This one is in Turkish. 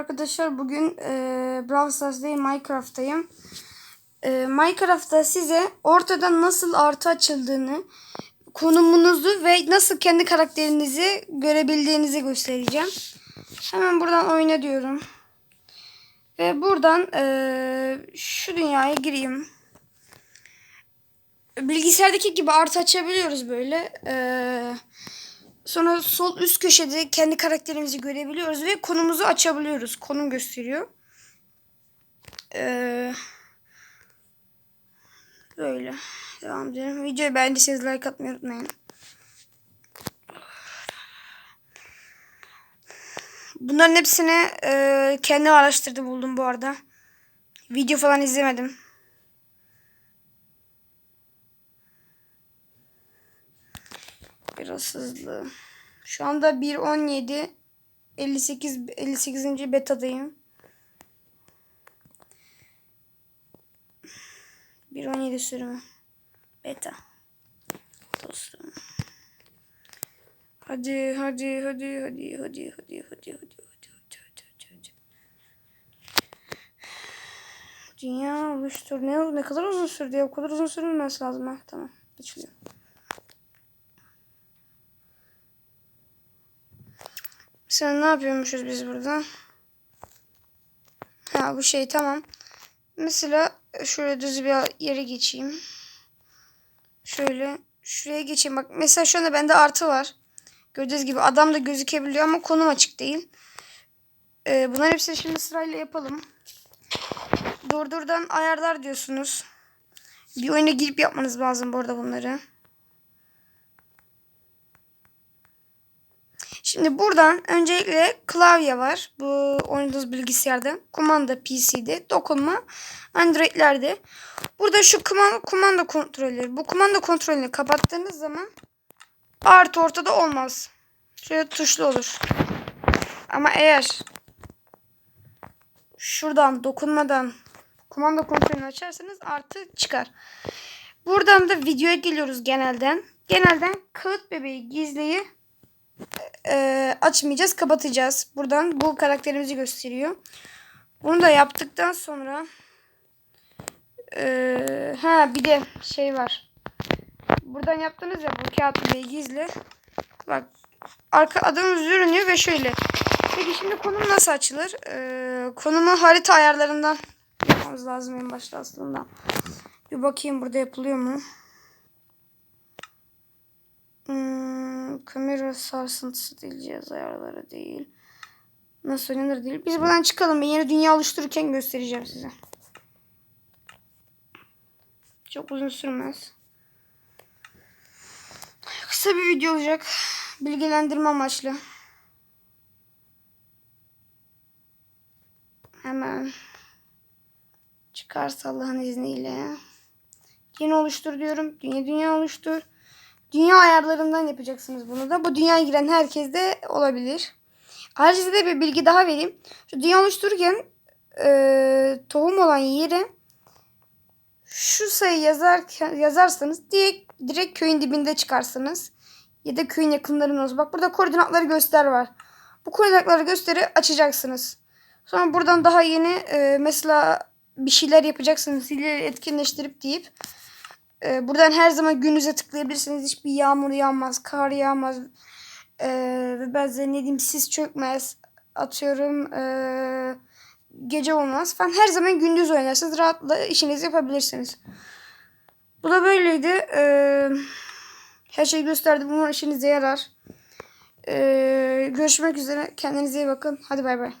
arkadaşlar. Bugün e, Brawl Stars'dayım, Minecraft'tayım. E, Minecraft'ta size ortadan nasıl artı açıldığını, konumunuzu ve nasıl kendi karakterinizi görebildiğinizi göstereceğim. Hemen buradan oyna diyorum. Ve buradan e, şu dünyaya gireyim. Bilgisayardaki gibi artı açabiliyoruz böyle. Eee... Sonra sol üst köşede kendi karakterimizi görebiliyoruz ve konumuzu açabiliyoruz. Konum gösteriyor. Ee, böyle. Devam edelim. Videoyu beğendiyseniz like atmayı unutmayın. Bunların hepsini e, kendim araştırdım buldum bu arada. Video falan izlemedim. Bağımsızlığı. Şu anda 1.17 58 58. betadayım. 1.17 sürümü. Beta. Dostum. Hadi hadi hadi hadi hadi hadi hadi hadi hadi hadi hadi hadi hadi Dünya oluştur. Ne, ne kadar uzun sürdü ya? O kadar uzun sürülmesi lazım. Ha, tamam. Açılıyor. Sen ne yapıyormuşuz biz burada? Ha bu şey tamam. Mesela şöyle düz bir yere geçeyim. Şöyle şuraya geçeyim. Bak mesela şu anda bende artı var. Gördüğünüz gibi adam da gözükebiliyor ama konum açık değil. Ee, bunların hepsini şimdi sırayla yapalım. Durdurdan ayarlar diyorsunuz. Bir oyuna girip yapmanız lazım bu arada bunları. Şimdi buradan öncelikle klavye var. Bu oynadığınız bilgisayarda. Kumanda PC'de. Dokunma Android'lerde. Burada şu kumanda, kumanda kontrolleri. Bu kumanda kontrolünü kapattığınız zaman artı ortada olmaz. Şöyle tuşlu olur. Ama eğer şuradan dokunmadan kumanda kontrolünü açarsanız artı çıkar. Buradan da videoya geliyoruz genelden. Genelden kağıt bebeği gizleyi e, açmayacağız, kapatacağız. Buradan bu karakterimizi gösteriyor. Bunu da yaptıktan sonra e, ha bir de şey var. Buradan yaptınız ya bu kağıt bebeği gizli. Bak arka adımız görünüyor ve şöyle. Peki şimdi konum nasıl açılır? E, konumu harita ayarlarından yapmamız lazım en başta aslında. Bir bakayım burada yapılıyor mu? Hmm, kamera sarsıntısı cihaz ayarları değil. Nasıl oynanır değil. Biz buradan çıkalım. Ben yeni dünya oluştururken göstereceğim size. Çok uzun sürmez. Kısa bir video olacak. Bilgilendirme amaçlı. Hemen çıkarsa Allah'ın izniyle. Yeni oluştur diyorum. Dünya dünya oluştur. Dünya ayarlarından yapacaksınız bunu da. Bu dünyaya giren herkes de olabilir. Ayrıca size bir bilgi daha vereyim. Şu dünya oluştururken e, tohum olan yere şu sayı yazarken yazarsanız direkt, direkt köyün dibinde çıkarsınız. Ya da köyün yakınlarında olsun. Bak burada koordinatları göster var. Bu koordinatları gösteri açacaksınız. Sonra buradan daha yeni e, mesela bir şeyler yapacaksınız. Hileleri etkinleştirip deyip ee, buradan her zaman gününüze tıklayabilirsiniz. Hiçbir yağmur yağmaz, kar yağmaz. Ee, ve bazen ne diyeyim sis çökmez. Atıyorum ee, gece olmaz falan. Her zaman gündüz oynarsınız. Rahatla işinizi yapabilirsiniz. Bu da böyleydi. Ee, her şeyi gösterdim. Umarım işinize yarar. Ee, görüşmek üzere. Kendinize iyi bakın. Hadi bay bay.